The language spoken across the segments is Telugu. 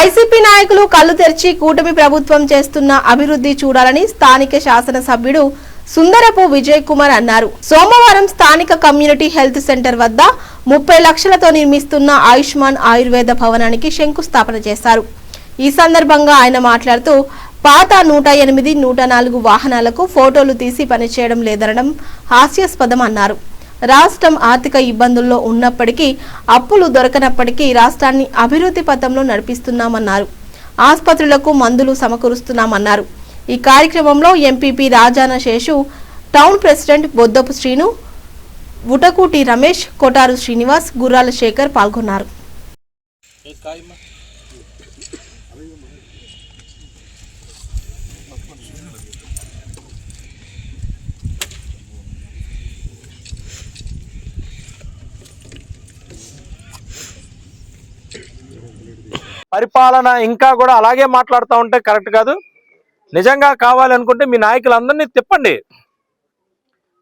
వైసీపీ నాయకులు కళ్ళు తెరిచి కూటమి ప్రభుత్వం చేస్తున్న అభివృద్ధి చూడాలని స్థానిక శాసనసభ్యుడు సుందరపు విజయ్ కుమార్ అన్నారు. సోమవారం స్థానిక కమ్యూనిటీ హెల్త్ సెంటర్ వద్ద ముప్పై లక్షలతో నిర్మిస్తున్న ఆయుష్మాన్ ఆయుర్వేద భవనానికి శంకుస్థాపన చేశారు. ఈ సందర్భంగా ఆయన మాట్లాడుతూ పాత నూట ఎనిమిది నూట నాలుగు వాహనాలకు ఫోటోలు తీసి పనిచేయడం లేదనడం హాస్యాస్పదం అన్నారు. రాష్ట్రం ఆర్థిక ఇబ్బందుల్లో ఉన్నప్పటికీ అప్పులు దొరకనప్పటికీ రాష్ట్రాన్ని అభివృద్ధి పథంలో నడిపిస్తున్నామన్నారు. ఆసుపత్రులకు మందులు సమకూరుస్తున్నామన్నారు. ఈ కార్యక్రమంలో MPP Rajana Seshu town president Boddapu Srinu Utakuti Ramesh Kotaru Srinivas Gurrala Sekhar పాల్గొన్నారు. పరిపాలన ఇంకా కూడా అలాగే మాట్లాడుతూ ఉంటే కరెక్ట్ కాదు. నిజంగా కావాలనుకుంటే మీ నాయకులందరినీ తిప్పండి.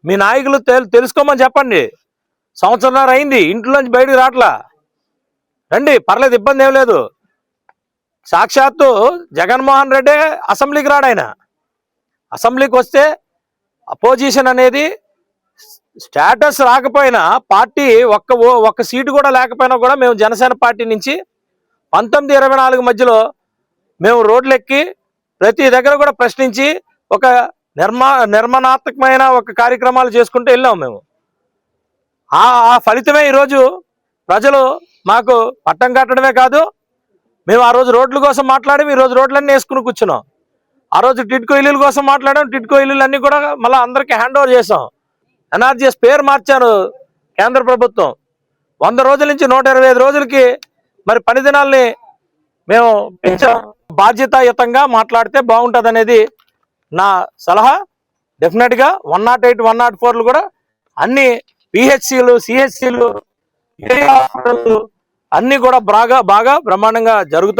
మీ నాయకులు తెలు తెలుసుకోమని చెప్పండి. సంవత్సరంన్నర అయింది ఇంట్లోంచి బయటకు రావట్లా. రండి పర్లేదు ఇబ్బంది ఏం లేదు. సాక్షాత్తు జగన్మోహన్ రెడ్డి అసెంబ్లీకి రాడు ఆయన. అసెంబ్లీకి వస్తే అపోజిషన్ అనేది స్టేటస్ రాకపోయినా పార్టీ ఒక్క ఒక్క సీటు కూడా లేకపోయినా కూడా మేము జనసేన పార్టీ నుంచి పంతొమ్మిది ఇరవై నాలుగు మధ్యలో మేము రోడ్లెక్కి ప్రతి దగ్గర కూడా ప్రశ్నించి ఒక నిర్మా నిర్మాణాత్మకమైన ఒక కార్యక్రమాలు చేసుకుంటూ వెళ్ళాం మేము. ఆ ఆ ఫలితమే ఈరోజు ప్రజలు మాకు పట్టం కట్టడమే కాదు మేము ఆ రోజు రోడ్ల కోసం మాట్లాడి ఈరోజు రోడ్లన్నీ వేసుకుని కూర్చున్నాం. ఆ రోజు టిడ్కో ఇల్లుల కోసం మాట్లాడాం టిడ్కో ఇల్లులు అన్నీ కూడా మళ్ళీ అందరికీ హ్యాండ్ ఓవర్ చేసాం ఎన్ఆర్జీఎస్ పేరు మార్చారు కేంద్ర ప్రభుత్వం. వంద రోజుల నుంచి నూట ఇరవై ఐదు రోజులకి మరి పని దినాల్ని మేము బాధ్యతాయుతంగా మాట్లాడితే బాగుంటుంది అనేది నా సలహా. డెఫినెట్గా one not eight one not ఫోర్లు కూడా అన్ని పిహెచ్సిలు సిహెచ్సిలు అన్ని కూడా బాగా బాగా బ్రహ్మాండంగా జరుగుతూ